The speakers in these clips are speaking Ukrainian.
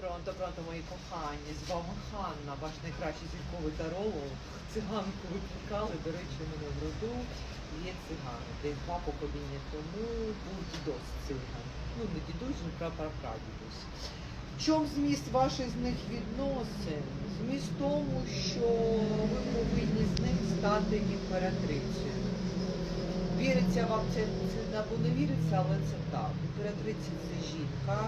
Пронто, пронто, мої кохані, з вами Ханна, ваш найкращий зірковий таролог. Циганку викликали, до речі, мене в роду є цигани. Десь два покоління тому був дідусь циган. Ну, не дідусь, не прапрапрадідусь. В чому зміст ваших з них відносин? Зміст тому, що ви повинні з ним стати імператрицею. Віриться вам це, це або не віриться, але це так. Імператриця це жінка,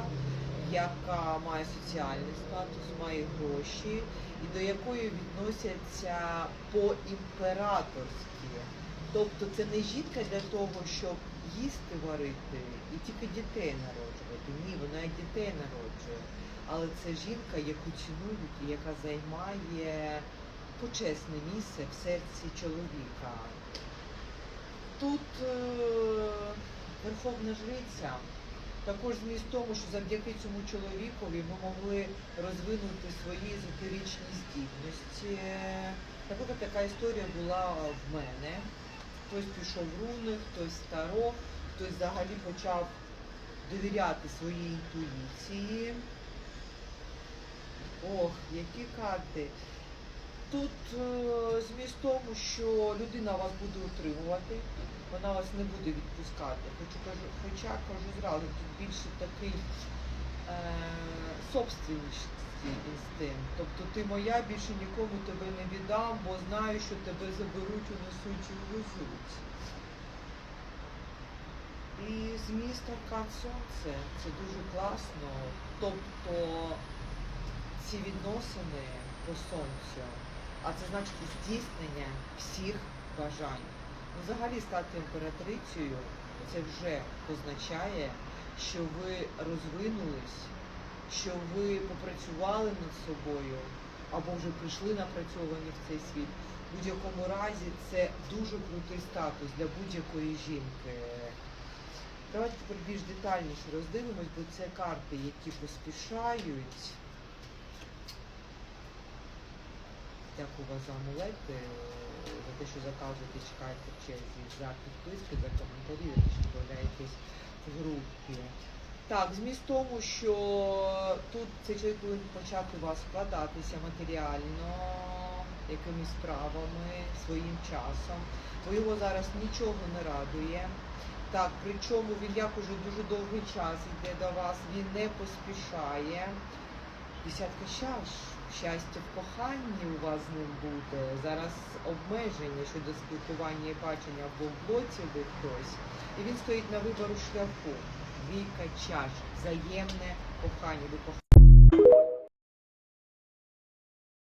яка має соціальний статус, має гроші, і до якої відносяться по-імператорськи. Тобто це не жінка для того, щоб їсти варити і тільки дітей народжувати. Ні, вона і дітей народжує. Але це жінка, яку цінують і яка займає почесне місце в серці чоловіка. Тут е, Верховна Жриця також зміст тому, що завдяки цьому чоловікові ми могли розвинути свої езотеричні здібності. Наприклад, така історія була в мене. Хтось пішов в руни, хтось в таро, хтось взагалі почав довіряти своїй інтуїції. Ох, які карти. Тут е, зміст тому, що людина вас буде утримувати, вона вас не буде відпускати. Хочу, кажу, хоча кажу зразу, тут більше такий е, собственницький інстинкт. Тобто ти моя, більше нікому тебе не віддам, бо знаю, що тебе заберуть, унесуть і увезуть. І зміст аркан сонце це дуже класно. Тобто ці відносини по сонцю, а це значить здійснення всіх бажань. Ну, взагалі стати імператрицею це вже означає, що ви розвинулись, що ви попрацювали над собою або вже прийшли напрацьовані в цей світ. В будь-якому разі це дуже крутий статус для будь-якої жінки. Давайте тепер більш детальніше роздивимось, бо це карти, які поспішають. Дякую вас за амулети, за те, що заказуєте, чекаєте в черзі, за підписки, за коментарі, за те, що додаєтесь в групі. Так, зміст тому, що тут цей чоловік повинен почати у вас вкладатися матеріально, якимись справами, своїм часом, бо його зараз нічого не радує. Так, причому він як уже дуже довгий час йде до вас, він не поспішає. Десятка чаш, щастя в коханні у вас не буде. Зараз обмеження щодо спілкування і бачення або в блоці ви хтось. І він стоїть на вибору шляху. Віка чаш, взаємне кохання. Ви кох-